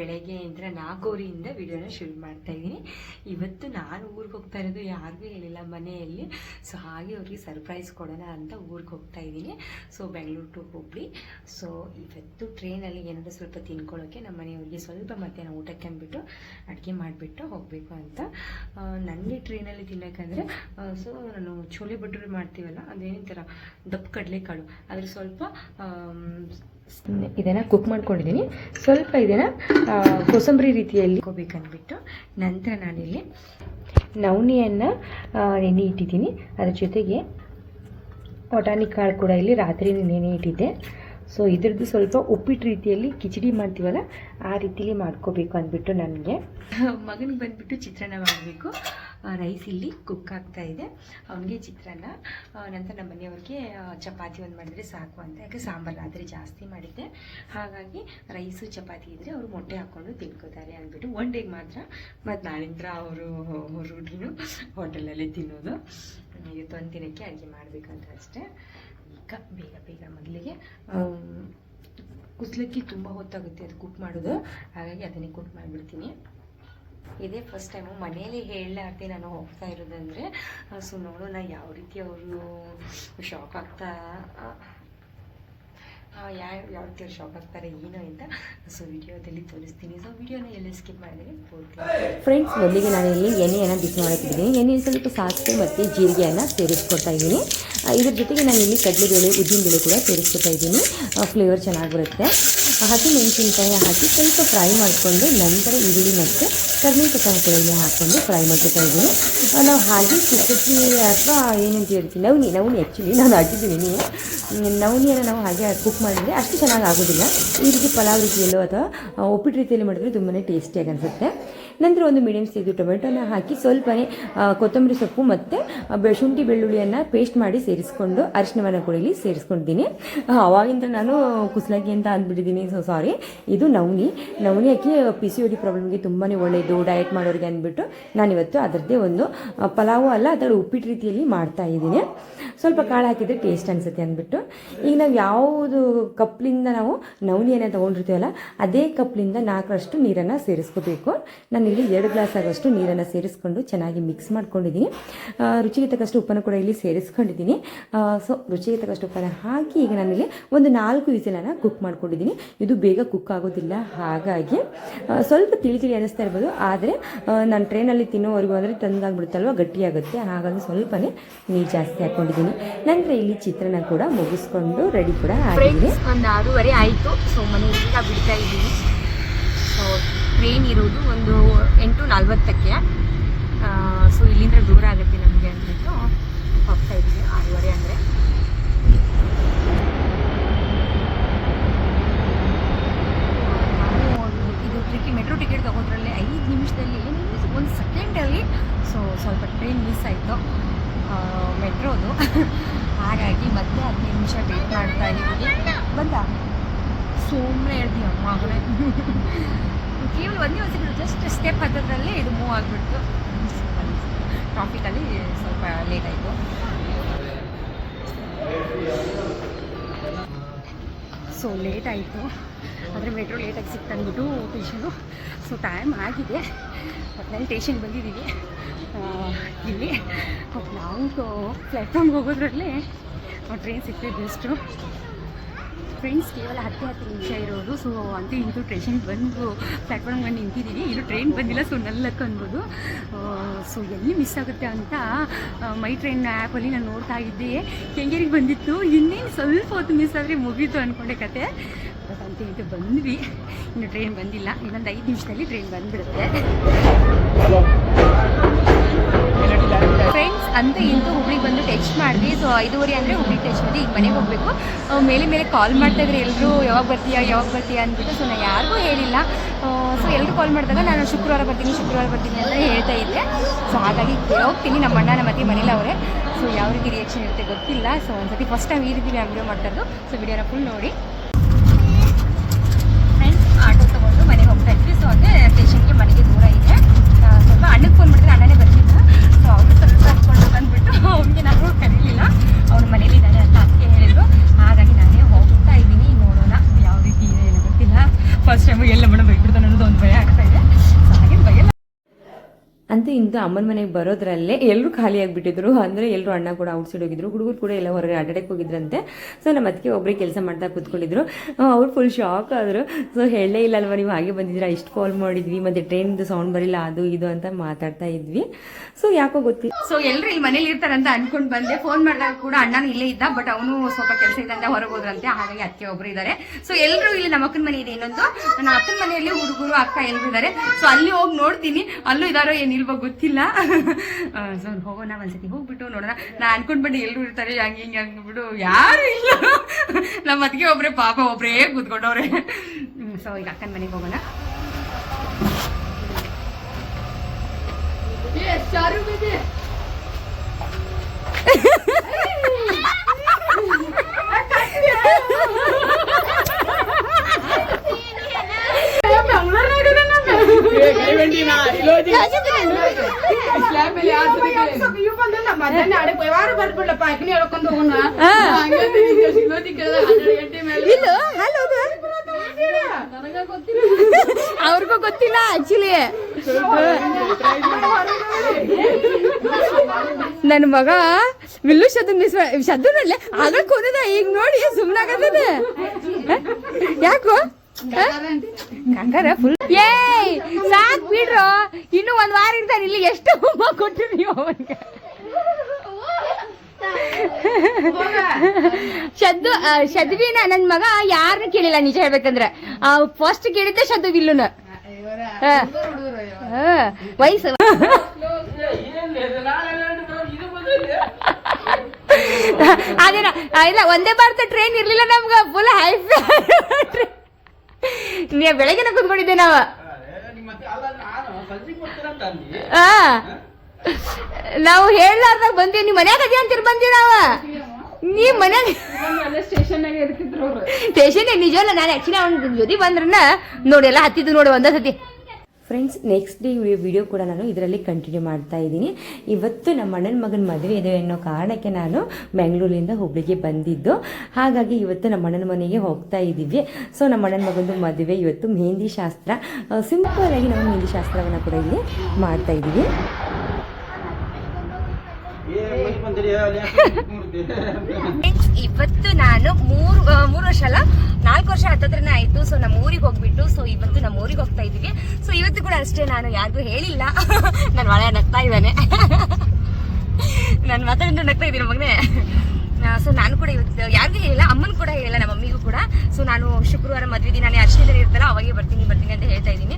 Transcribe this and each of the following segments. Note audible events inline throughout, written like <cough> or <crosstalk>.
ಬೆಳಗ್ಗೆ ಅಂದರೆ ನಾಲ್ಕೂವರೆಯಿಂದ ವಿಡಿಯೋನ ಶುರು ಮಾಡ್ತಾ ಇದ್ದೀನಿ. ಇವತ್ತು ನಾನು ಊರಿಗೆ ಹೋಗ್ತಾ ಇರೋದು ಯಾರಿಗೂ ಹೇಳಿಲ್ಲ, ಮನೆಯಲ್ಲಿ. ಸೊ ಹಾಗೆ ಅವ್ರಿಗೆ ಸರ್ಪ್ರೈಸ್ ಕೊಡೋಣ ಅಂತ ಊರಿಗೆ ಹೋಗ್ತಾ ಇದ್ದೀನಿ. So Bengaluru to Hubli. So ಇವತ್ತು ಟ್ರೈನಲ್ಲಿ ಏನಾದರೂ ಸ್ವಲ್ಪ ತಿನ್ಕೊಳ್ಳೋಕ್ಕೆ ನಮ್ಮ ಮನೆಯವ್ರಿಗೆ ಸ್ವಲ್ಪ ಮಧ್ಯಾಹ್ನ ಊಟಕ್ಕೆ ಅಂದ್ಬಿಟ್ಟು ಅಡುಗೆ ಮಾಡಿಬಿಟ್ಟು ಹೋಗಬೇಕು ಅಂತ. ನನಗೆ ಟ್ರೈನಲ್ಲಿ ತಿನ್ನೋಕ್ಕಂದರೆ ಸೊ ನಾನು ಚೋಲೆ ಭಟೂರಿ ಮಾಡ್ತೀವಲ್ಲ ಅದೇನಂತೀರ ದಪ್ಪ ಕಡಲೆಕಾಳು. ಅದ್ರ ಸ್ವಲ್ಪ ಇದನ್ನು ಕುಕ್ ಮಾಡ್ಕೊಂಡಿದ್ದೀನಿ ಸ್ವಲ್ಪ ಇದನ್ನು ಕೋಸಂಬರಿ ರೀತಿಯಲ್ಲಿ ಹೋಗ್ಬೇಕಂದ್ಬಿಟ್ಟು ನಂತರ ನಾನಿಲ್ಲಿ ನವಣಿಯನ್ನು ನೆನೆ ಇಟ್ಟಿದ್ದೀನಿ. ಅದ್ರ ಜೊತೆಗೆ ಬಟಾಣಿ ಕಾಳು ಕೂಡ ಇಲ್ಲಿ ರಾತ್ರಿ ನೆನೆ ಇಟ್ಟಿದ್ದೆ. ಸೊ ಇದ್ರದ್ದು ಸ್ವಲ್ಪ ಉಪ್ಪಿಟ್ಟು ರೀತಿಯಲ್ಲಿ ಕಿಚಡಿ ಮಾಡ್ತೀವಲ್ಲ, ಆ ರೀತಿಲಿ ಮಾಡ್ಕೋಬೇಕು ಅಂದ್ಬಿಟ್ಟು ನನಗೆ. ಮಗನಿಗೆ ಬಂದ್ಬಿಟ್ಟು ಚಿತ್ರಾನ್ನ ಮಾಡಬೇಕು. ರೈಸ್ ಇಲ್ಲಿ ಕುಕ್ ಆಗ್ತಾ ಇದೆ. ಅವನಿಗೆ ಚಿತ್ರಾನ್ನ ನಂತರ ನಮ್ಮ ಮನೆಯವ್ರಿಗೆ ಚಪಾತಿ ಒಂದು ಮಾಡಿದರೆ ಸಾಕು ಅಂತ. ಯಾಕೆ ಸಾಂಬಾರು ರಾತ್ರಿ ಜಾಸ್ತಿ ಮಾಡಿದ್ದೆ. ಹಾಗಾಗಿ ರೈಸು ಚಪಾತಿ ಇದ್ದರೆ ಅವರು ಮೊಟ್ಟೆ ಹಾಕ್ಕೊಂಡು ತಿನ್ಕೋತಾರೆ ಅಂದ್ಬಿಟ್ಟು ಒನ್ ಡೇಗೆ ಮಾತ್ರ ಮತ್ತು ನಾಳಿಂದ ಅವರು ರೂಢಿನೂ ಹೋಟೆಲಲ್ಲಿ ತಿನ್ನೋದು. ಇವತ್ತು ಒಂದು ದಿನಕ್ಕೆ ಅಡುಗೆ ಮಾಡಬೇಕಂತ ಅಷ್ಟೇ. ಈಗ ಬೇಗ ಬೇಗ ಮೊದಲಿಗೆ ಕುಸ್ಲಕ್ಕಿ ತುಂಬ ಹೊತ್ತಾಗುತ್ತೆ ಅದು ಕುಕ್ ಮಾಡೋದು. ಹಾಗಾಗಿ ಅದನ್ನೇ ಕುಕ್ ಮಾಡಿಬಿಡ್ತೀನಿ. ಇದೇ. ಫಸ್ಟ್ ಟೈಮು ಮನೇಲಿ ಹೇಳಲಾರ್ದೆ ನಾನು ಹೋಗ್ತಾ ಇರೋದಂದರೆ ಸೊ ನೋಡೋಣ ಯಾವ ರೀತಿ ಅವರು ಶಾಕ್ ಆಗ್ತಾ ಯಾವ ಯಾವ ರೀತಿ ಅವ್ರು ಶಾಕ್ ಆಗ್ತಾರೆ, ಏನೋ ಅಂತ. ಸೊ ವಿಡಿಯೋದಲ್ಲಿ ತೋರಿಸ್ತೀನಿ. ಸೊ ವಿಡಿಯೋನ ಎಲ್ಲಿ ಸ್ಕಿಪ್ ಮಾಡಿದ್ರೆ ಫ್ರೆಂಡ್ಸ್ ಮೊದಲಿಗೆ ನಾನು ಇಲ್ಲಿ ಎಣ್ಣೆಯನ್ನು ಬಿಸಿ ಮಾಡ್ತಿದ್ದೀನಿ ಎಣ್ಣೆ ಸ್ವಲ್ಪ ಸಾಸಿವೆ ಮತ್ತು ಜೀರಿಗೆಯನ್ನು ಸೇರಿಸ್ಕೊಡ್ತಾ ಇದ್ದೀನಿ. ಇದ್ರ ಜೊತೆಗೆ ನಾನು ಇಲ್ಲಿ ಕಡಲೆಬೇಳೆ, ಉದ್ದಿನಬೇಳೆ ಕೂಡ ಸೇರಿಸ್ಕೊತಾ ಇದ್ದೀನಿ. ಫ್ಲೇವರ್ ಚೆನ್ನಾಗಿ ಬರುತ್ತೆ. ಹಸಿ ಮೆಣಸಿನ್ಕಾಯಿ ಹಾಕಿ ಸ್ವಲ್ಪ ಫ್ರೈ ಮಾಡಿಕೊಂಡು ನಂತರ ಈರುಳ್ಳಿ ಮತ್ತು ಕರ್ನಾಟಕ ಕೂಡ ಹಾಕ್ಕೊಂಡು ಫ್ರೈ ಮಾಡ್ಕೊತಾ ಇದ್ದೀನಿ. ನಾವು ಹಾಗೆ ಚಿಕ್ಕಿ ಅಥವಾ ಏನಂತ ಹೇಳ್ತೀವಿ, ನವನಿ ನವನಿ ಆ್ಯಕ್ಚುಲಿ ನಾನು ಹಾಕಿದ್ದೀನಿ ನವನಿಯನ್ನು ನಾವು ಹಾಗೆ ಕುಕ್ ಮಾಡಿದರೆ ಅಷ್ಟು ಚೆನ್ನಾಗಿ ಆಗೋದಿಲ್ಲ. ಈ ರೀತಿ ಪಲಾವ್ ರೀತಿಯಲ್ಲೋ ಅಥವಾ ಉಪ್ಪಿಟ್ಟು ರೀತಿಯಲ್ಲಿ ಮಾಡಿದ್ರೆ ತುಂಬಾ ಟೇಸ್ಟಿಯಾಗಿ ಅನಿಸುತ್ತೆ. ನಂತರ ಒಂದು ಮೀಡಿಯಮ್ ಸೈಜು ಟೊಮೆಟೊನ ಹಾಕಿ ಸ್ವಲ್ಪನೇ ಕೊತ್ತಂಬರಿ ಸೊಪ್ಪು ಮತ್ತು ಶುಂಠಿ ಬೆಳ್ಳುಳ್ಳಿಯನ್ನು ಪೇಸ್ಟ್ ಮಾಡಿ ಸೇರಿಸ್ಕೊಂಡು ಅರಿಶಿನವನ್ನು ಕೂಡ ಸೇರಿಸ್ಕೊಂಡಿದ್ದೀನಿ. ಅವಾಗಿಂದ ನಾನು ಕುಸಲಾಗಿ ಅಂತ ಅಂದ್ಬಿಟ್ಟಿದ್ದೀನಿ. ಸೊ ಸಾರಿ ಇದು ನವನಿ. ನವನಿ ಹಾಕಿ ಪಿ ಸಿ ಒ ಡಿ ಪ್ರಾಬ್ಲಮ್ಗೆ ತುಂಬಾ ಒಳ್ಳೆಯದು ಡಯಟ್ ಮಾಡೋರಿಗೆ ಅಂದ್ಬಿಟ್ಟು ನಾನಿವತ್ತು ಅದರದ್ದೇ ಒಂದು ಪಲಾವು ಅಲ್ಲ ಅದರ ಉಪ್ಪಿಟ್ಟು ರೀತಿಯಲ್ಲಿ ಮಾಡ್ತಾ ಇದ್ದೀನಿ. ಸ್ವಲ್ಪ ಕಾಳು ಹಾಕಿದರೆ ಟೇಸ್ಟ್ ಅನಿಸುತ್ತೆ ಅಂದ್ಬಿಟ್ಟು. ಈಗ ನಾವು ಯಾವುದು ಕಪ್ಲಿಂದ ನಾವು ನವನಿಯನ್ನು ತೊಗೊಂಡಿರ್ತೀವಲ್ಲ, ಅದೇ ಕಪ್ಲಿಂದ ನಾಲ್ಕರಷ್ಟು ನೀರನ್ನು ಸೇರಿಸ್ಕೋಬೇಕು. ನಾನಿಲ್ಲಿ ಎರಡು ಗ್ಲಾಸ್ ಆಗೋಷ್ಟು ನೀರನ್ನು ಸೇರಿಸ್ಕೊಂಡು ಚೆನ್ನಾಗಿ ಮಿಕ್ಸ್ ಮಾಡ್ಕೊಂಡಿದ್ದೀನಿ ರುಚಿಗೆ ತಕ್ಕಷ್ಟು ಉಪ್ಪನ್ನು ಕೂಡ ಇಲ್ಲಿ ಸೇರಿಸ್ಕೊಂಡಿದ್ದೀನಿ ಸೊ ರುಚಿಗೆ ತಕ್ಕಷ್ಟು ಉಪ್ಪನ್ನು ಹಾಕಿ ಈಗ ನಾನಿಲ್ಲಿ ಒಂದು ನಾಲ್ಕು ವಿಸಿಲನ್ನು ಕುಕ್ ಮಾಡ್ಕೊಂಡಿದ್ದೀನಿ ಇದು ಬೇಗ ಕುಕ್ ಆಗೋದಿಲ್ಲ, ಹಾಗಾಗಿ ಸ್ವಲ್ಪ ತಿಳಿ ತಿಳಿ ಅನ್ನಿಸ್ತಾ ಇರ್ಬೋದು. ಆದರೆ ನಾನು ಟ್ರೈನಲ್ಲಿ ತಿನ್ನೋವರೆಗೂ ಅಂದರೆ ತಂದಾಗ್ಬಿಡುತ್ತಲ್ವ, ಗಟ್ಟಿಯಾಗುತ್ತೆ. ಹಾಗಾಗಿ ಸ್ವಲ್ಪನೇ ನೀರು ಜಾಸ್ತಿ ಹಾಕ್ಕೊಂಡಿದ್ದೀನಿ ನಂತರ ಇಲ್ಲಿ ಚಿತ್ರನ ಕೂಡ ಮುಗಿಸ್ಕೊಂಡು ರೆಡಿ ಕೂಡ ಆಗಿದೆ ಒಂದು ಆರೂವರೆ ಆಯಿತು. ಸೊ ಮನೆಯಿಂದ ಬಿಡ್ತಾ ಇದ್ದೀನಿ. ಟ್ರೈನ್ ಇರೋದು ಒಂದು ಎಂಟು ನಲ್ವತ್ತಕ್ಕೆ. ಸೊ ಇಲ್ಲಿಂದ ದೂರ ಆಗುತ್ತೆ ನಮಗೆ ಅಂದ್ಬಿಟ್ಟು ಹೋಗ್ತಾ ಇದ್ದೀವಿ ಆರೂವರೆ ಅಂದರೆ ನಾವು ಇದು ಟಿಕಿ ಮೆಟ್ರೋ ಟಿಕೆಟ್ ತಗೋದ್ರಲ್ಲಿ ಐದು ನಿಮಿಷದಲ್ಲಿ ಒಂದು ಸೆಕೆಂಡಲ್ಲಿ ಸೊ ಸ್ವಲ್ಪ ಟ್ರೈನ್ ಮಿಸ್ ಆಯಿತು ಮೆಟ್ರೋದು ಹಾಗಾಗಿ ಮತ್ತೆ ಹದಿನೈದು ನಿಮಿಷ ವೇಟ್ ಮಾಡ್ತಾ ಇದ್ದೀವಿ ಬಂದ ಸುಮ್ಮನೆ ಹೇಳ್ತೀವಿ ಅಮ್ಮ ಅವರೇ ಸೆಕೆಂಡ್ ಜಸ್ಟ್ ಸ್ಟೆಪ್ ಹತ್ತದ್ರಲ್ಲೇ ಇದು ಮೂವ್ ಆಗಿಬಿಡ್ತು. ಟ್ರಾಫಿಕಲ್ಲಿ ಸ್ವಲ್ಪ ಲೇಟ್ ಆಯಿತು. ಸೊ ಲೇಟ್ ಆಯಿತು. ಆದರೆ ಮೆಟ್ರೋ ಲೇಟಾಗಿ ಸಿಕ್ತಂದ್ಬಿಟ್ಟು ಟೇಷನು ಸೊ ಟೈಮ್ ಆಗಿದೆ. ನಾನು ಟೇಷನ್ ಬಂದಿದ್ದೀವಿ ಇಲ್ಲಿ. ನಾವು ಪ್ಲ್ಯಾಟ್ಫಾರ್ಮ್ಗೆ ಹೋಗೋದ್ರಲ್ಲೇ ಟ್ರೈನ್ ಸಿಕ್ಕರೆ ಬೆಸ್ಟು ಫ್ರೆಂಡ್ಸ್ ಕೇವಲ ಹತ್ತು ಹತ್ತು ನಿಮಿಷ ಇರೋದು. ಸೊ ಅಂತೂ ಇಂತೂ ಟ್ರೈನ್ ಬಂದು ಪ್ಲಾಟ್ಫಾರ್ಮ್ ಬಂದು ನಿಂತಿದ್ದೀವಿ. ಇಲ್ಲೂ ಟ್ರೈನ್ ಬಂದಿಲ್ಲ ಸೊ ನಲ್ಲಕ್ಕೆ ಅನ್ಬೋದು. ಸೊ ಎಲ್ಲಿ ಮಿಸ್ ಆಗುತ್ತೆ ಅಂತ ಮೈ ಟ್ರೈನ್ ಆ್ಯಪಲ್ಲಿ ನಾನು ನೋಡ್ತಾ ಇದ್ದೆ. ಕೆಂಗೇರಿಗೆ ಬಂದಿತ್ತು. ಇನ್ನೇನು ಸ್ವಲ್ಪ ಹೊತ್ತು ಮಿಸ್ ಆದರೆ ಮುಗೀತು ಅಂದ್ಕೊಂಡೆ ಕತೆ. ಬಟ್ ಅಂತ ಇದು ಬಂದ್ವಿ. ಇನ್ನು ಟ್ರೈನ್ ಬಂದಿಲ್ಲ. ಇನ್ನೊಂದು ಐದು ನಿಮಿಷದಲ್ಲಿ ಟ್ರೈನ್ ಬಂದ್ಬಿಡುತ್ತೆ. ಫ್ರೆಂಡ್ಸ್ ಅಂತ ಇಂತೂ ಹುಬ್ಳಿಗೆ ಬಂದು ಟೆಸ್ಟ್ ಮಾಡಿದ್ವಿ ಸೊ ಐದುವರೆ ಅಂದರೆ ಹುಬ್ಳಿಗೆ ಟೆಸ್ಟ್ ಮಾಡಿ ಈಗ ಮನೆಗೆ ಹೋಗಬೇಕು. ಮೇಲೆ ಮೇಲೆ ಕಾಲ್ ಮಾಡ್ತಾ ಇದ್ರೆ ಎಲ್ಲರೂ ಯಾವಾಗ ಬರ್ತೀಯಾ ಯಾವಾಗ ಬರ್ತೀಯಾ? ಅಂದ್ಬಿಟ್ಟು ಸೊ ನಾನು ಯಾರಿಗೂ ಹೇಳಿಲ್ಲ. ಸೊ ಎಲ್ಲರೂ ಕಾಲ್ ಮಾಡಿದಾಗ ನಾನು ಶುಕ್ರವಾರ ಬರ್ತೀನಿ ಶುಕ್ರವಾರ ಬರ್ತೀನಿ ಅಂತ ಹೇಳ್ತಾ ಇದ್ದೆ. ಸೊ ಹಾಗಾಗಿ ಹೋಗ್ತೀನಿ ನಮ್ಮ ಅಣ್ಣ, ನಮ್ಮ ಅತ್ತೆ, ಮನೇಲಿ ಅವರೇ. ಸೊ ಯಾವ ರೀತಿ ರಿಯಾಕ್ಷನ್ ಇರುತ್ತೆ ಗೊತ್ತಿಲ್ಲ. ಸೊ ಒಂದ್ಸತಿ ಫಸ್ಟ್ ಟೈಮ್ ಈ ರೀತಿ ನಾನು ವಿಡಿಯೋ ಮಾಡ್ತಾ ಇರೋದು ಸೊ ವಿಡಿಯೋನ ಫುಲ್ ನೋಡಿ. ಫ್ರೆಂಡ್ಸ್ ಆಟೋ ತೊಗೊಂಡು ಮನೆಗೆ ಹೋಗ್ತಾ ಇದ್ವಿ. ಸೊ ಅಂದರೆ ಸ್ಟೇಷನ್ಗೆ ಮನೆಗೆ ದೂರ ಇದೆ. ಸ್ವಲ್ಪ ಅಣ್ಣಕ್ಕೆ ಫೋನ್ ಮಾಡಿದ್ರೆ ಅಣ್ಣನೇ ಬರ್ತಿದ್ದ. ಸೊ ಅವರು ಹಾಕ್ಕೊಂಡು ಬಂದ್ಬಿಟ್ಟು ಅವ್ನಿಗೆ ನಾನು ಕರೀಲಿಲ್ಲ ಅವ್ರ ಮನೇಲಿದ್ದಾನೆ ಅಂತ ಅದಕ್ಕೆ ಹೇಳಿದ್ರು ಹಾಗಾಗಿ ನಾನೇ ಹೋಗ್ತಾ ಇದ್ದೀನಿ ನೋಡೋಣ ಯಾವ ರೀತಿ ಇದೆ ಏನೋ ಗೊತ್ತಿಲ್ಲ ಫಸ್ಟ್ ಟೈಮ್ ಎಲ್ಲ ಮೇಡಮ್ ಬೈಬಿಡ್ತಾನೆ ಅನ್ನೋದು ಒಂದು ಭಯ ಆಗ್ತಾ ಅಂತೂ ಇಂದ ಅಮ್ಮನ ಮನೆಗೆ ಬರೋದ್ರಲ್ಲೇ ಎಲ್ಲರೂ ಖಾಲಿ ಆಗಿಬಿಟ್ಟಿದ್ರು. ಅಂದರೆ ಎಲ್ಲರೂ ಅಣ್ಣ ಕೂಡ ಔಟ್ ಸೈಡ್ ಹೋಗಿದ್ರು. ಹುಡುಗರು ಕೂಡ ಎಲ್ಲ ಹೊರಗಡೆ ಅಡ್ಡಾಡಕ್ಕೆ ಹೋಗಿದ್ರಂತೆ. ಸೊ ನಮ್ಮ ಅದಕ್ಕೆ ಒಬ್ಬರಿಗೆ ಕೆಲಸ ಮಾಡ್ತಾ ಕೂತ್ಕೊಂಡಿದ್ರು. ಅವ್ರು ಫುಲ್ ಶಾಕ್ ಆದರು. ಸೊ ಹೇಳೇ ಇಲ್ಲ ಅಲ್ವಾ ನೀವು ಹಾಗೆ ಬಂದಿದ್ದೀರಾ? ಇಷ್ಟು ಕಾಲ್ ಮಾಡಿದ್ವಿ. ಮತ್ತು ಟ್ರೈನ್ದು ಸೌಂಡ್ ಬರಿಲ್ಲ, ಅದು ಇದು ಅಂತ ಮಾತಾಡ್ತಾ ಇದ್ವಿ. ಸೊ ಯಾಕೋ ಗೊತ್ತಿಲ್ಲ. ಸೊ ಎಲ್ಲರೂ ಇಲ್ಲಿ ಮನೇಲಿ ಇರ್ತಾರಂತ ಅನ್ಕೊಂಡ್ ಬಂದೆ. ಫೋನ್ ಮಾಡಿದಾಗ ಕೂಡ ಅಣ್ಣನ ಇಲ್ಲೇ ಇದ್ದ ಬಟ್ ಅವನು ಸ್ವಲ್ಪ ಕೆಲಸ ಇದೆ ಅಂತ ಹೊರಗೆ ಹೋದ್ರಂತೆ. ಹಾಗಾಗಿ ಅಕ್ಕಿ ಒಬ್ರು ಇದ್ದಾರೆ ಸೊ ಎಲ್ಲರೂ ಇಲ್ಲಿ ನಮ್ಮ ಅಕ್ಕನ ಮನೆ ಇದೆ. ಇನ್ನೊಂದು, ನನ್ನ ಅಕ್ಕನ ಮನೆಯಲ್ಲಿ ಹುಡುಗರು, ಅಕ್ಕ ಎಲ್ಲರೂ ಇದ್ದಾರೆ ಸೊ ಅಲ್ಲಿ ಹೋಗಿ ನೋಡ್ತೀನಿ. ಅಲ್ಲೂ ಇದಾರೋ ಏನಿಲ್ವೋ ಗೊತ್ತಿಲ್ಲ. ಸೊ ಹೋಗೋಣ ಒಂದ್ಸತಿ. ಹೋಗ್ಬಿಟ್ಟು ನೋಡೋಣ. ನಾ ಅನ್ಕೊಂಡ್ಬಿಟ್ಟು ಎಲ್ಲರೂ ಇರ್ತಾರೆ ಹಂಗೆ ಹಿಂಗೆ ಅಂದ್ಬಿಟ್ಟು ಯಾರು ಇಲ್ಲ. ನಮ್ಮ ಅದಕ್ಕೆ ಒಬ್ರೇ ಪಾಪ ಒಬ್ರೇ ಕೂತ್ಕೊಂಡವ್ರೆ. ಸೊ ಈಗ ಅಕ್ಕನ ಮನೆಗೆ ಹೋಗೋಣ. <laughs> ಅವ್ರಿಗೂ ಗೊತ್ತಿಲ್ಲ ಆಕ್ಚುಲಿ ನನ್ನ ಮಗ ವಿಲ್ಲು ಶದ್ದು ಮಿಸ್ ಶದ್ದು ನೋಡ್ಲೆ ಆಗ ಕೊನದ ಈಗ ನೋಡಿ ಸುಮ್ಮನಾಗದ ಯಾಕೋ? ಕಂಗಾರ ಫುಲ್ ಏಯ್ ಸಾಕ್ ಬಿಡ್ರು. ಇನ್ನು ಒಂದ್ ವಾರ ಇರ್ತಾನೆ ಇಲ್ಲಿ ಎಷ್ಟು ಹೋಮ ಕೊಟ್ಟಿರಿ ನೀವು ಅವನಿಗೆ ಶದ್ದು ಶದ್ವಿನ ನನ್ ಮಗ ಯಾರನ್ನ ಕೇಳಿಲ್ಲ ನಿಜ ಹೇಳ್ಬೇಕಂದ್ರೆ. ಫಸ್ಟ್ ಕೇಳಿದ್ದೆ ಶದ್ದು ವಿಲ್ಲುನ. ವಯಸ್ಸು. ಅದೇನ ಇಲ್ಲ, ಒಂದೇ ಭಾರತ ಟ್ರೈನ್ ಇರ್ಲಿಲ್ಲ ನಮ್ಗ. ಫುಲ್ ಹೈ ನೀ ಬೆಳಗ್ಗೆನ ಕುತ್ಕೊಂಡಿದ್ದೆ ನಾವ. ನಾವು ಹೇಳಲಾರ್ದಾಗ ಬಂದೀವಿ ನೀವ್ ಮನ್ಯಾಗ ಅದೇ ಅಂತೀರಿ ಬಂದೀವಿ ನಾವ. ನೀ ಮನ್ಯಾಗ ಸ್ಟೇಷನ್ ನಿಜವಲ್ಲ ನಾನು ಆಕ್ಚುಲಿ ಅವ್ನ ಜೊತೆ ಬಂದ್ರನ್ನ ನೋಡಿ ಎಲ್ಲ ಹತ್ತಿದ್ದು ನೋಡಿ ಒಂದೇ ಸತಿ. ಫ್ರೆಂಡ್ಸ್ ನೆಕ್ಸ್ಟ್ ಡೇ ವಿಡಿಯೋ ಕೂಡ ನಾನು ಇದರಲ್ಲಿ ಕಂಟಿನ್ಯೂ ಮಾಡ್ತಾ ಇದ್ದೀನಿ. ಇವತ್ತು ನಮ್ಮ ಅಣ್ಣನ ಮಗನ ಮದುವೆ ಇದೆ ಅನ್ನೋ ಕಾರಣಕ್ಕೆ ನಾನು ಬೆಂಗಳೂರಿಂದ ಹುಬ್ಳಿಗೆ ಬಂದಿದ್ದು. ಹಾಗಾಗಿ ಇವತ್ತು ನಮ್ಮ ಅಣ್ಣನ ಮನೆಗೆ ಹೋಗ್ತಾ ಇದ್ದೀವಿ. ಸೊ ನಮ್ಮ ಅಣ್ಣನ ಮಗಂದು ಮದುವೆ ಇವತ್ತು ಮೆಹಂದಿ ಶಾಸ್ತ್ರ. ಸಿಂಪಲ್ ಆಗಿ ನಾವು ಮೆಹಂದಿ ಶಾಸ್ತ್ರವನ್ನು ಕೂಡ ಇಲ್ಲಿ ಮಾಡ್ತಾ ಇದ್ದೀವಿ. ಇವತ್ತು ನಾನು ಮೂರು ಮೂರು ವರ್ಷ ಅಲ್ಲ ನಾಲ್ಕು ವರ್ಷ ಹತ್ತತ್ರನೇ ಆಯ್ತು. ಸೊ ನಮ್ಮ ಊರಿಗೆ ಹೋಗ್ಬಿಟ್ಟು ಸೊ ಇವತ್ತು ನಮ್ಮ ಊರಿಗೆ ಹೋಗ್ತಾ ಇದೀವಿ ಇವತ್ತು ಕೂಡ ಅಷ್ಟೇ, ನಾನು ಯಾರಿಗೂ ಹೇಳಿಲ್ಲ. ನಾನು ಮಳೆ ನಗ್ತಾ ಇದ್ದಾನೆ. ನಾನು ಮಾತಾಡಿದ್ರೆ ನಗ್ತಾ ಇದ್ದೀನಿ ಮಗನೇ. ಸೊ ನಾನು ಕೂಡ ಇವತ್ತು ಯಾರಿಗೂ ಹೇಳಿಲ್ಲ, ಅಮ್ಮನ ಕೂಡ ಹೇಳಿಲ್ಲ, ನಮ್ಮ ಮಮ್ಮಿಗೂ ಕೂಡ. ಸೊ ನಾನು ಶುಕ್ರವಾರ ಮದುವೆ ದಿನ ಅರ್ಶಿನ ಇರ್ತಲ್ಲ ಅವಾಗೆ ಬರ್ತೀನಿ ಬರ್ತೀನಿ ಅಂತ ಹೇಳ್ತಾ ಇದ್ದೀನಿ.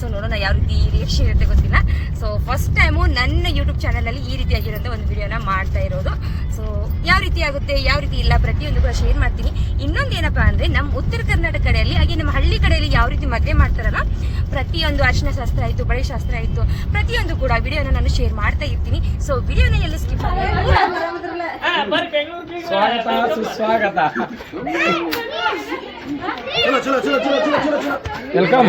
ಸೊ ನೋಡೋಣ ಯಾವ ರೀತಿ ರಿಯಾಕ್ಷನ್ ಇರುತ್ತೆ ಗೊತ್ತಿಲ್ಲ. ಸೊ ಫಸ್ಟ್ ಟೈಮು ನನ್ನ ಯೂಟ್ಯೂಬ್ ಚಾನಲಲ್ಲಿ ಈ ರೀತಿಯಾಗಿರುವಂಥ ಒಂದು ವಿಡಿಯೋನ ಮಾಡ್ತಾ ಇರೋದು. ಸೊ ಯಾವ ರೀತಿ ಆಗುತ್ತೆ, ಯಾವ ರೀತಿ ಇಲ್ಲ ಪ್ರತಿಯೊಂದು ಕೂಡ ಶೇರ್ ಮಾಡ್ತೀನಿ. ಇನ್ನೊಂದು ಏನಪ್ಪಾ ಅಂದ್ರೆ ನಮ್ಮ ಉತ್ತರ ಕರ್ನಾಟಕ ಕಡೆಯಲ್ಲಿ, ಹಾಗೆ ನಮ್ಮ ಹಳ್ಳಿ ಕಡೆಯಲ್ಲಿ ಯಾವ ರೀತಿ ಮದುವೆ ಮಾಡ್ತಾರಲ್ಲ, ಪ್ರತಿಯೊಂದು ಅರ್ಶಿನ ಶಾಸ್ತ್ರ ಆಯಿತು, ಬಳೆ ಶಾಸ್ತ್ರ ಆಯಿತು, ಪ್ರತಿಯೊಂದು ಕೂಡ ವಿಡಿಯೋನ ನಾನು ಶೇರ್ ಮಾಡ್ತಾ ಇರ್ತೀನಿ. ಸೊ ವಿಡಿಯೋನ ಎಲ್ಲ ಸ್ಕಿಪ್ ಸ್ವಾಗತ ಸುಸ್ವಾಗತ. ವೆಲ್ಕಮ್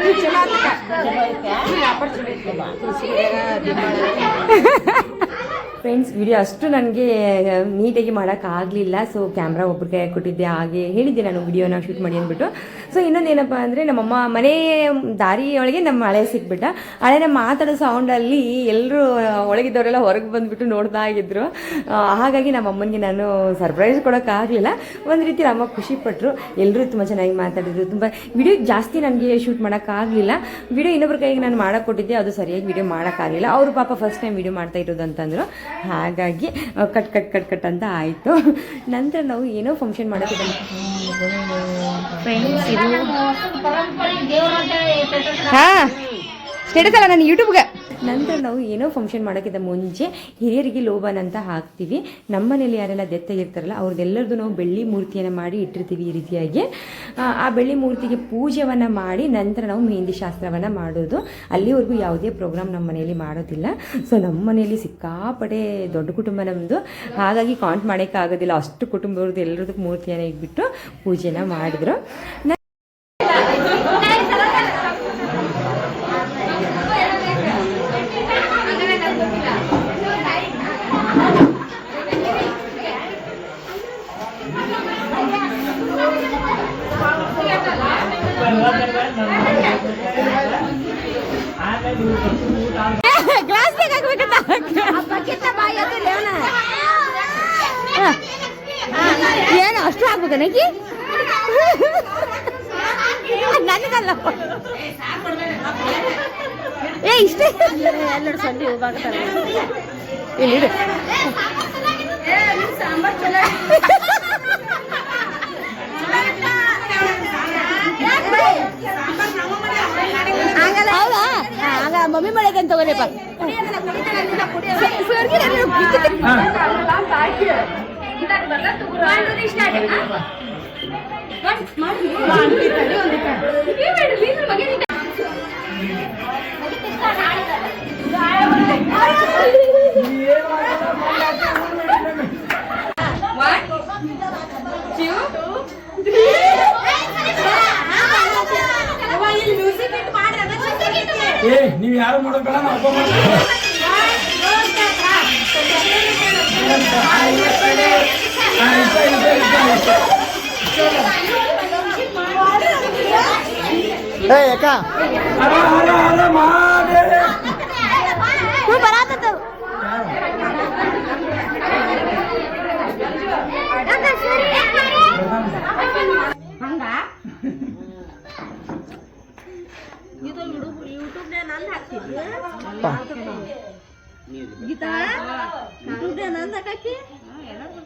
चला यहाँ पर <laughs> ಫ್ರೆಂಡ್ಸ್ ವಿಡಿಯೋ ಅಷ್ಟು ನನಗೆ ನೀಟಾಗಿ ಮಾಡೋಕ್ಕಾಗಲಿಲ್ಲ. ಸೊ ಕ್ಯಾಮ್ರಾ ಒಬ್ರಿಗೆ ಕೊಟ್ಟಿದ್ದೆ, ಹಾಗೆ ಹೇಳಿದ್ದೆ ನಾನು ವಿಡಿಯೋನ ಶೂಟ್ ಮಾಡಿ ಅಂದ್ಬಿಟ್ಟು. ಸೊ ಇನ್ನೊಂದೇನಪ್ಪ ಅಂದರೆ ನಮ್ಮಮ್ಮ ಮನೆ ದಾರಿಯೊಳಗೆ ನಮ್ಮ ಹಳೆ ಸಿಕ್ಬಿಟ್ಟ. ಹಳೆನ ಮಾತಾಡೋ ಸೌಂಡಲ್ಲಿ ಎಲ್ಲರೂ ಒಳಗಿದ್ದವರೆಲ್ಲ ಹೊರಗೆ ಬಂದುಬಿಟ್ಟು ನೋಡ್ತಾ ಇದ್ರು. ಹಾಗಾಗಿ ನಮ್ಮ ಅಮ್ಮನಿಗೆ ನಾನು ಸರ್ಪ್ರೈಸ್ ಕೊಡೋಕ್ಕಾಗಲಿಲ್ಲ. ಒಂದು ರೀತಿ ನಮ್ಮ ಖುಷಿ ಪಟ್ಟರು ಎಲ್ಲರೂ ತುಂಬ ಚೆನ್ನಾಗಿ ಮಾತಾಡಿದ್ರು. ತುಂಬ ವಿಡಿಯೋ ಜಾಸ್ತಿ ನನಗೆ ಶೂಟ್ ಮಾಡೋಕ್ಕಾಗಲಿಲ್ಲ. ವಿಡಿಯೋ ಇನ್ನೊಬ್ಬರ ಕೈಗೆ ನಾನು ಮಾಡೋಕ್ಕೊಟ್ಟಿದ್ದೆ ಅದು ಸರಿಯಾಗಿ ವಿಡಿಯೋ ಮಾಡೋಕ್ಕಾಗಲಿಲ್ಲ. ಅವರು ಪಾಪ ಫಸ್ಟ್ ಟೈಮ್ ವಿಡಿಯೋ ಮಾಡ್ತಾ ಇರೋದು ಅಂತಂದರು. ಹಾಗಾಗಿ ಕಟ್ ಕಟ್ ಕಟ್ ಕಟ್ ಅಂತ ಆಯಿತು. ನಂತರ ನಾವು ಏನೋ ಫಂಕ್ಷನ್ ಮಾಡೋದಿಲ್ಲ ಫ್ರೆಂಡ್ಸ್ ಇದು ಹಾಂ ಸ್ಟೇಟಸ್ ಅಲ್ಲ ನಾನು ಯೂಟ್ಯೂಬ್ಗೆ ನಂತರ ನಾವು ಏನೋ ಫಂಕ್ಷನ್ ಮಾಡೋಕ್ಕಿಂತ ಮುಂಚೆ ಹಿರಿಯರಿಗೆ ಲೋಬನ್ ಅಂತ ಹಾಕ್ತೀವಿ. ನಮ್ಮ ಮನೇಲಿ ಯಾರೆಲ್ಲ ದೆತ್ತಾಗಿರ್ತಾರಲ್ಲ ಅವ್ರದ್ದೆಲ್ಲರದು ನಾವು ಬೆಳ್ಳಿ ಮೂರ್ತಿಯನ್ನು ಮಾಡಿ ಇಟ್ಟಿರ್ತೀವಿ ಈ ರೀತಿಯಾಗಿ. ಆ, ಬೆಳ್ಳಿ ಮೂರ್ತಿಗೆ ಪೂಜೆಯನ್ನು ಮಾಡಿ ನಂತರ ನಾವು ಮೆಹಂದಿ ಶಾಸ್ತ್ರವನ್ನು ಮಾಡೋದು. ಅಲ್ಲಿವರೆಗೂ ಯಾವುದೇ ಪ್ರೋಗ್ರಾಮ್ ನಮ್ಮ ಮನೆಯಲ್ಲಿ ಮಾಡೋದಿಲ್ಲ. ಸೊ ನಮ್ಮ ಮನೆಯಲ್ಲಿ ಸಿಕ್ಕಾಪಡೆ ದೊಡ್ಡ ಕುಟುಂಬ ನಮ್ಮದು ಹಾಗಾಗಿ ಕಾಂಟ್ ಮಾಡೋಕ್ಕಾಗೋದಿಲ್ಲ. ಅಷ್ಟು ಕುಟುಂಬವ್ರದ್ದು ಎಲ್ಲರದ್ದು ಮೂರ್ತಿಯನ್ನು ಇಟ್ಬಿಟ್ಟು ಪೂಜೆನ ಮಾಡಿದ್ರು. ಏ ಇಷ್ಟೇ ಎಲ್ಲರೂ ಸಂಡಿ ಹೋಗ್ತಾರೆ ಇಲ್ಲಿ ಮಮ್ಮಿ ಮಾಡಕ್ಕೆ ಅಂತ ತಗೋಲೇಪ್ಪ ಸರ್ಗಿ ನಾನು ಏ ನೀವು ಯಾರು ಮಾಡೋಬೇಡ ನಾವು ಅಪ್ಪ ಮಾಡ್ತೀವಿ. Hei Eka. Hara hara hara Mahadev. Tu berapa tu? Kakak Suri. YouTube YouTube dia nanda kaki. Pak. Gita? YouTube nanda kaki?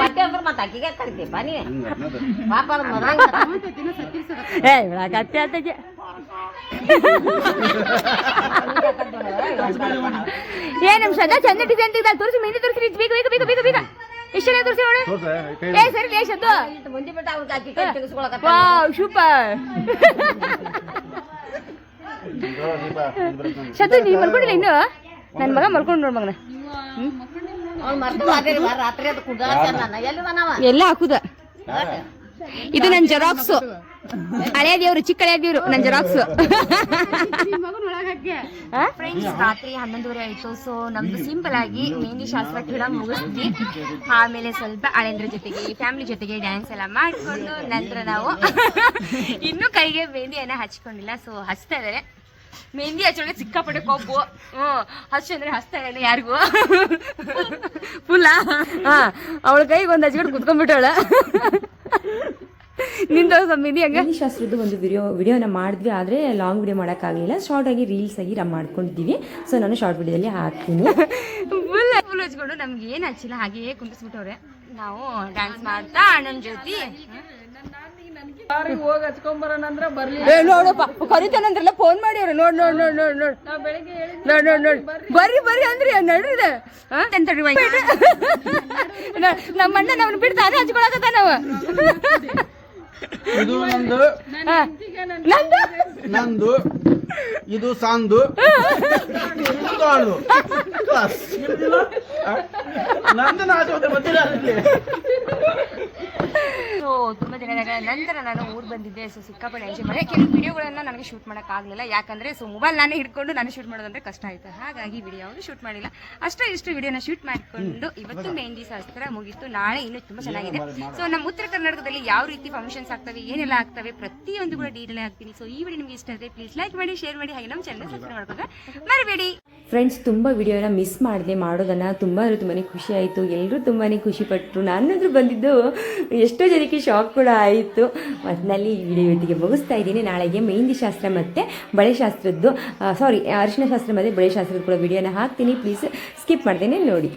ಮತ್ತೆ ಅಂದ್ರೆ ಮತ್ತೆ ಅಕ್ಕಿಗೆ ಕರಿತೀಪ ನೀ ಪಾಪ ಏ ಕತ್ತೆ ಆತಗೆ ಏ ನಮ್ ಶ್ರದ್ಧಾ ಚಂದ ಡಿಸೈನ್ ತೆಗ್ದ ತೋರಿಸಿ ಮೆಹಂದಿ ತೋರಿಸಿ ಬೀಗ ಬೀಗ ಬೀಗ ಬೀಗ ಬೀಗ. ಎಷ್ಟು ಜನ ತೋರಿಸಿ ನೋಡು ಏ ಸರಿ ಲೇ ಶದ್ದು ಮುಂದೆ ಬಿಟ್ಟು ಅವ್ರಿಗೆ ಅಕ್ಕಿ ಕೈ ತೆಗೆಸ್ಕೊಳಕತ್ತ ವಾವ್ ಸೂಪರ್. ಶತು ನೀ ಮಲ್ಕೊಂಡಿಲ್ಲ ಇನ್ನು? ನನ್ನ ಮಗ ಮಲ್ಕೊಂಡು ನೋಡ್ ಮಗನ. ಎಲ್ಲ ಹಾಕುದ. ಇದು ನನ್ನ ಜೆರಾಕ್ಸು. ಹಳೆಯ ದೇವ್ರು ಚಿಕ್ಕ ಹಳೆ ದೇವ್ರು ನನ್ ಜೆರಾಕ್ಸ್ ಫ್ರೆಂಡ್ಸ್ ರಾತ್ರಿ ಹನ್ನೊಂದುವರೆ ಆಯ್ತು. ಸೊ ನಮ್ದು ಸಿಂಪಲ್ ಆಗಿ ಮೆಹಂದಿ ಶಾಸ್ತ್ರ ಕೂಡ ಮುಗಿಸ್ತೀವಿ ಆಮೇಲೆ ಸ್ವಲ್ಪ ಹಳೆಂದ್ರ ಜೊತೆಗೆ ಫ್ಯಾಮಿಲಿ ಜೊತೆಗೆ ಡ್ಯಾನ್ಸ್ ಎಲ್ಲ ಮಾಡ್ಕೊಂಡು ನಂತರ ನಾವು ಇನ್ನೂ ಕೈಗೆ ಮೆಹಂದಿಯನ್ನ ಹಚ್ಕೊಂಡಿಲ್ಲ. ಸೊ ಹಚ್ತಾ ಇದಾರೆ ಮೆಹಂದಿ ಹಚ್ಚೋಣ ಸಿಕ್ಕಾಪಟ್ಟೆ ಕೊಬ್ಬು ಹ್ಞೂ ಹಚ್ಚು ಅಂದ್ರೆ ಹಚ್ತಾ ಇಲ್ಲ ಯಾರಿಗೂ. ಫುಲ್ಲ? ಹಾ ಅವಳ ಕೈಗೆ ಒಂದು ಹಚ್ಕೊಂಡು ಕುತ್ಕೊಂಡ್ಬಿಟ್ಟವಳ. ನಿಂದ ಮೆಹಂದಿ ಹಂಗ? ಶಾಸ್ತ್ರದ್ದು ಒಂದು ವಿಡಿಯೋ ವಿಡಿಯೋನ ಮಾಡಿದ್ವಿ ಆದರೆ ಲಾಂಗ್ ವಿಡಿಯೋ ಮಾಡೋಕ್ಕಾಗಲಿಲ್ಲ. ಶಾರ್ಟ್ ಆಗಿ ರೀಲ್ಸ್ ಆಗಿ ನಾವು ಮಾಡ್ಕೊಂಡಿದ್ದೀವಿ. ಸೊ ನಾನು ಶಾರ್ಟ್ ವಿಡಿಯೋದಲ್ಲಿ ಹಾಕ್ತೀನಿ. ಫುಲ್ ಫುಲ್ ಹಚ್ಕೊಂಡು ನಮ್ಗೆ ಏನು ಹಚ್ಚಿಲ್ಲ ಹಾಗೆಯೇ ಕುಂಟಿಸ್ಬಿಟ್ಟವ್ರೆ ನಾವು ಡ್ಯಾನ್ಸ್ ಮಾಡ್ತಾ ಅಣ್ಣನ ಜೊತೆ. ಹೋಗಿ ಹಚ್ಕೊಂಬರೋಣ ಅಂದ್ರೆ ಬರ್ಲಿ. ಏ ನೋಡಪ್ಪ ಕರಿತಾನಂದ್ರಲ್ಲ ಫೋನ್ ಮಾಡಿ ಅವ್ರು ನೋಡ್ ನೋಡ್ ನೋಡ್ ನೋಡ್ ನೋಡ್. ನೋಡ್ ನೋಡ್ ನೋಡ್. ಬರ್ರಿ. ಬರ್ರಿ ಅಂದ್ರಿ ನಡ್ರಿದೆ ನಮ್ಮ ಅಣ್ಣ ಬಿಡ್ತಾನೆ ಹಚ್ಕೊಳಕತ್ತ ನಾವು ಇದು ನಂದು. ನಂದು? ನಂದು. ಇದು ಸಾಂದು. ಇದು <laughs> ನಂದು ನಾಚೋದೆ ಬಂದಿಲ್ಲ ಸೊ ತುಂಬ ದಿನಗಳ ನಂತರ ನಾನು ಊರು ಬಂದಿದ್ದೆ ಸೊ ಸಿಕ್ಕಾಪಟ್ಟೆ ಎಂಜಾಯ್ ಮನೆ ಕೆಲವು ವಿಡಿಯೋಗಳನ್ನು ನನಗೆ ಶೂಟ್ ಮಾಡೋಕ್ಕಾಗಲಿಲ್ಲ. ಯಾಕಂದರೆ ಸೊ ಮೊಬೈಲ್ ನಾನೇ ಹಿಡ್ಕೊಂಡು ನಾನು ಶೂಟ್ ಮಾಡೋದಂದ್ರೆ ಕಷ್ಟ ಆಯಿತು. ಹಾಗಾಗಿ ವಿಡಿಯೋ ಯಾವುದು ಶೂಟ್ ಮಾಡಿಲ್ಲ. ಅಷ್ಟೇ ಇಷ್ಟು ವಿಡಿಯೋನ ಶೂಟ್ ಮಾಡಿಕೊಂಡು ಇವತ್ತು ಮೆಹಂದಿ ಶಾಸ್ತ್ರ ಮುಗಿತು. ನಾಳೆ ಇನ್ನೂ ತುಂಬ ಚೆನ್ನಾಗಿದೆ. ಸೊ ನಮ್ಮ ಉತ್ತರ ಕರ್ನಾಟಕದಲ್ಲಿ ಯಾವ ರೀತಿ ಫಂಕ್ಷನ್ಸ್ ಆಗ್ತವೆ ಏನೆಲ್ಲ ಆಗ್ತವೆ ಪ್ರತಿಯೊಂದು ಕೂಡ ಡೀಟೇಲ್ ಆಗ್ತೀನಿ ಸೊ ಈ ವಿಡಿಯೋ ನಿಮಗೆ ಇಷ್ಟ ಆದರೆ ಪ್ಲೀಸ್ ಲೈಕ್ ಮಾಡಿ ಶೇರ್ ಮಾಡಿ. ಹಾಗೆ ನಮ್ಮ ಚಾನಲ್ ಸಬ್ಸ್ಕ್ರೈಬ್ ಮಾಡ್ಕೊಂಡು ಮರಿಬೇಡಿ. ಫ್ರೆಂಡ್ಸ್ ತುಂಬ ವಿಡಿಯೋನ ಮಿಸ್ ಮಾಡಿದೆ ಮಾಡೋದನ್ನು ತುಂಬ ತುಂಬಾನೇ ತುಂಬಾ ಖುಷಿ ಆಯಿತು. ಎಲ್ಲರೂ ತುಂಬಾ ಖುಷಿಪಟ್ಟರು ನಾನಾದರೂ ಬಂದಿದ್ದು ಎಷ್ಟೋ ಜನಕ್ಕೆ ಶಾಕ್ ಕೂಡ ಆಯಿತು. ಒಟ್ಟಿನಲ್ಲಿ ಈ ವಿಡಿಯೋ ಇವತ್ತಿಗೆ ಮುಗಿಸ್ತಾ ಇದ್ದೀನಿ. ನಾಳೆಗೆ ಮೆಹಂದಿ ಶಾಸ್ತ್ರ ಮತ್ತು ಬಳೆ ಶಾಸ್ತ್ರದ್ದು ಸಾರಿ ಅರಿಶಿನ ಶಾಸ್ತ್ರ ಮತ್ತು ಬಳೆ ಶಾಸ್ತ್ರದ ಕೂಡ ವಿಡಿಯೋನ ಹಾಕ್ತೀನಿ. ಪ್ಲೀಸ್ ಸ್ಕಿಪ್ ಮಾಡ್ತೀನಿ ನೋಡಿ.